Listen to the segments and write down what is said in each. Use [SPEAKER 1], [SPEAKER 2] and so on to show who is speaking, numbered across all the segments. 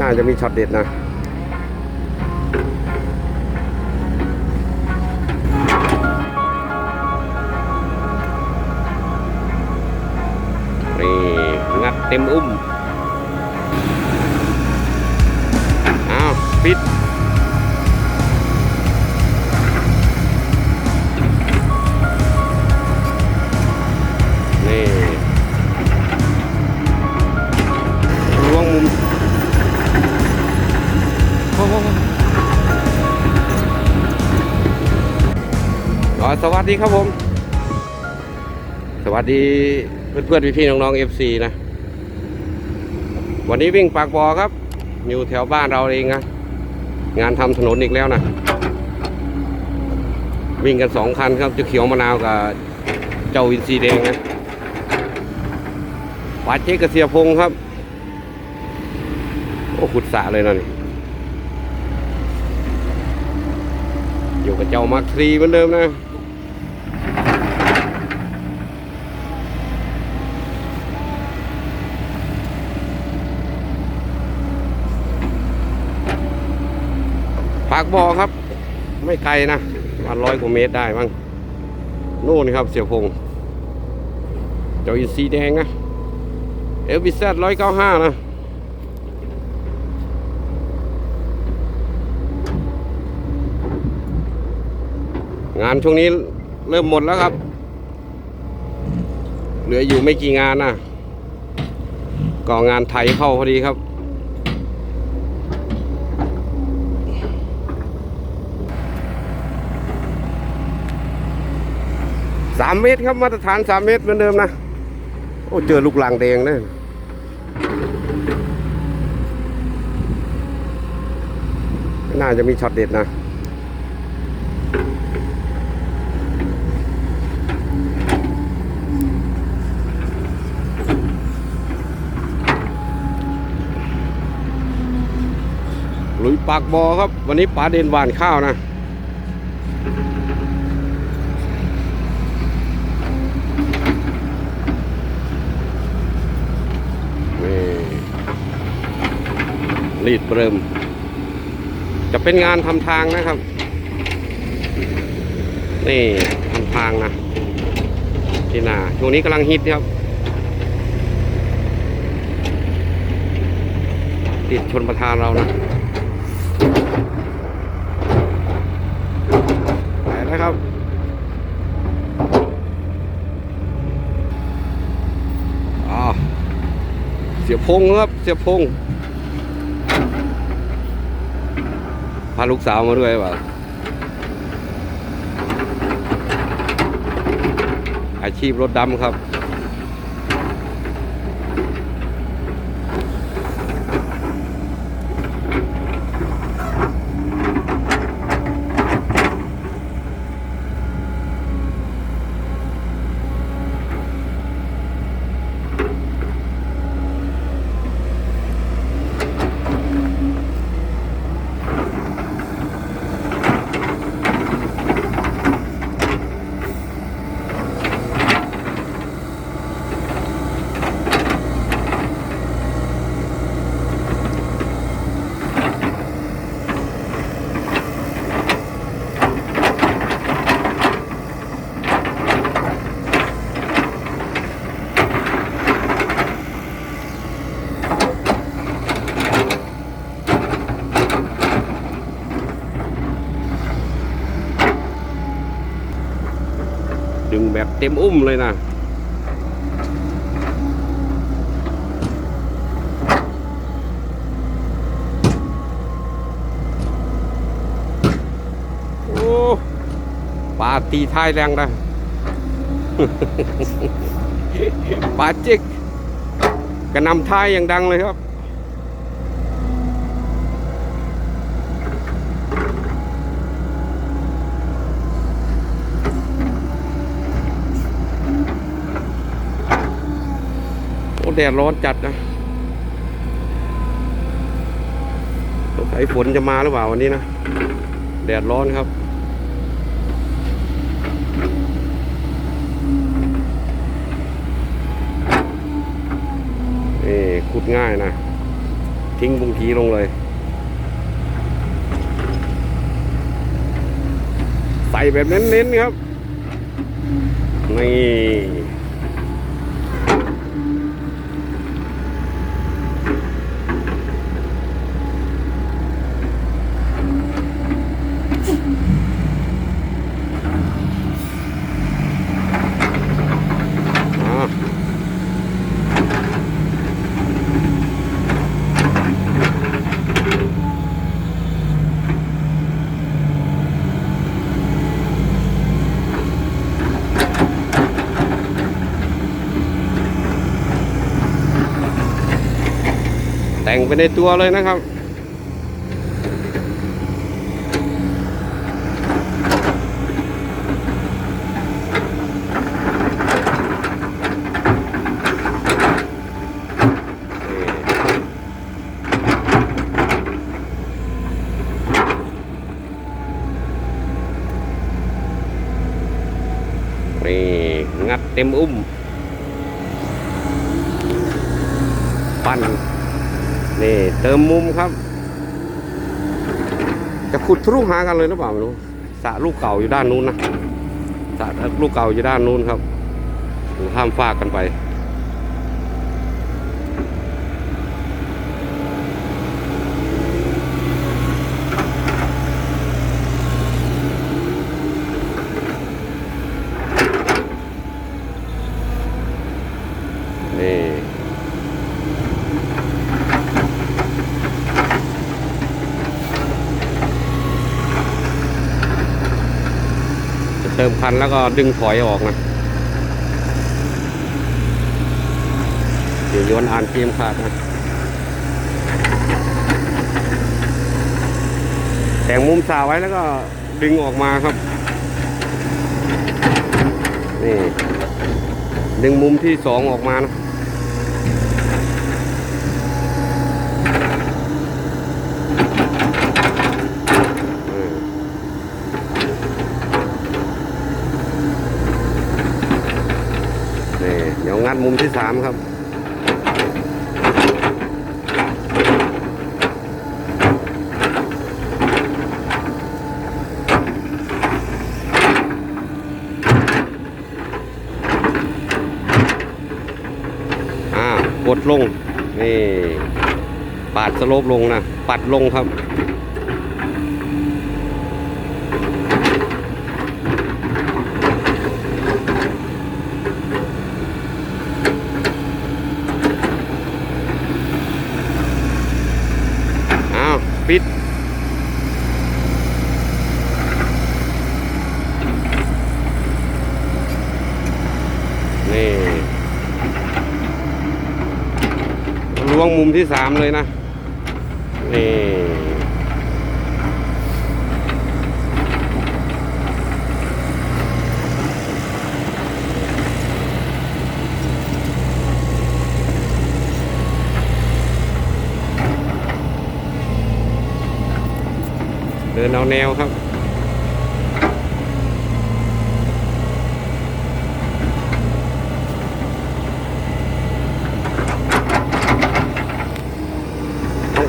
[SPEAKER 1] น่าจะมีช็อตเด็ดนะนี่งัดเต็มอุ้ม อ้าว ปิด อ๋อสวัสดีครับผม สวัสดีเพื่อนๆพี่ๆน้องๆ FC นะ วันนี้วิ่งปากบอครับ อยู่แถวบ้านเราเองนะ งานทำถนนอีกแล้วนะ วิ่งกันสองคันครับจะเขียวมะนาวกับเจ้าวินซีแดงนะปาเจ๊กเสียพงครับ โอ้ขุดสระเลยนะนี่อยู่กับเจ้ามาร์ครีเหมือนเดิมนะ ปากบ่อครับ ไม่ไกลนะประมาณร้อยกว่าเมตรได้มั้งนู่นครับเสียพงเจ้าอินซีแดงนะเอลบิซร้อยเก้าห้านะงานช่วงนี้เริ่มหมดแล้วครับ เหลืออยู่ไม่กี่งานนะก็งานไทยเข้าพอดีครับ สามเมตรครับมาตรฐานสามเมตรเหมือนเดิมนะ โอ้เจอลูกลังแดงเลยน่าจะมีช็อตเด็ดนะลุยปากบอครับ วันนี้ป๋าเด่นหวานข้าวนะ รีดเริ่ม จะเป็นงานทำทางนะครับ นี่ทำทางนะที่นาช่วงนี้กำลังฮิตครับติดชนประทานเรานะไปแล้วครับอ้าเสียพงครับ เสียพง พาลูกสาวมาด้วยเปล่าอาชีพรถดำครับ ดึง แบบเต็มอุ้มเลยนะโอ้ปลาตีท้ายแรงนะปลาจิกกระนำท้ายอย่างดังเลยครับ แดดร้อนจัดนะสงสัยฝนจะมาหรือเปล่าวันนี้นะ แดดร้อนครับขุดง่ายนะ ทิ้งบุงทีลงเลย ใส่แบบเน้นๆครับ นี่ แต่งไปในตัวเลยนะครับนี่งัดเต็มอุ้ม ปั้น นี่เติมมุมครับ จะขุดทะลุหากันเลยหรือเปล่าไม่รู้สระลูกเก่าอยู่ด้านนู้นนะสระลูกเก่าอยู่ด้านนู้นครับห้ามฟากกันไป เติมคันแล้วก็ดึงถอยออกนะเดี๋ยวโยนอ่านเกมขาดนะแต่งมุมสาไว้แล้วก็ดึงออกมาครับ นี่ ดึงมุมที่สองออกมานะ อืมนี่เดี๋ยว งัดมุมที่สามครับ อ่ากดลง นี่ ปาดสโลปลงนะ ปัดลงครับ อ้าว ปิด นี่ ล้วงมุมที่สามเลยนะ นี่เดินเอาแนวครับ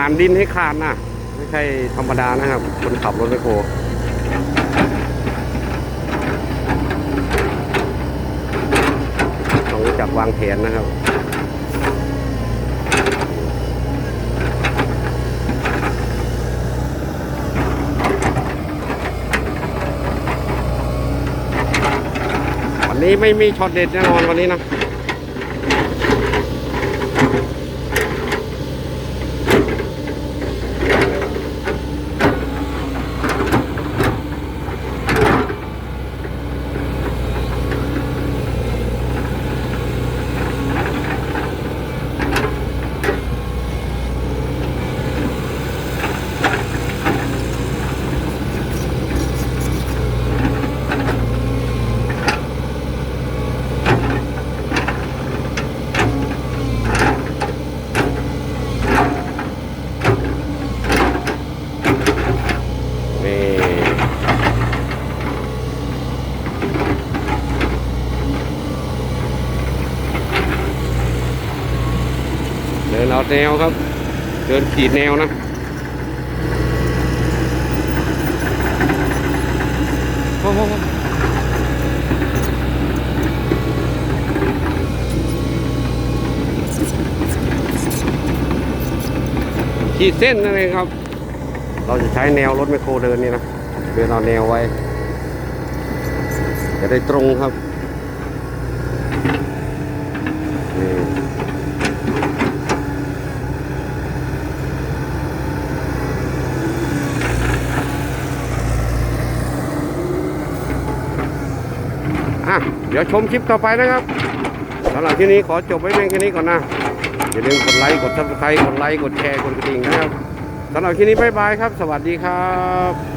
[SPEAKER 1] องอ่านดินให้ขาดนะไม่ใช่ธรรมดานะครับคนขับรถไมโครต้องรู้จักวางแผนนะครับวันนี้ไม่มีช็อตเด็ดแน่นอนวันนี้นะ อ ดินเอา แนวครับ เดินขีดแนวนะโอ้โหขีดเส้นนั่นเองครับ เราจะใช้แนวรถไมโครเดินนี่นะเดินเอาแนวไว้ จะได้ตรงครับ เดี๋ยวชมคลิปต่อไปนะครับสำหรับที่นี้ขอจบไว้เพียงแค่นี้ก่อนนะอย่าลืมกดไลค์กดซับสไครต์กดไลค์กดแชร์กดกระดิ่งนะครับสำหรับที่นี้บ๊ายบายครับ สวัสดีครับ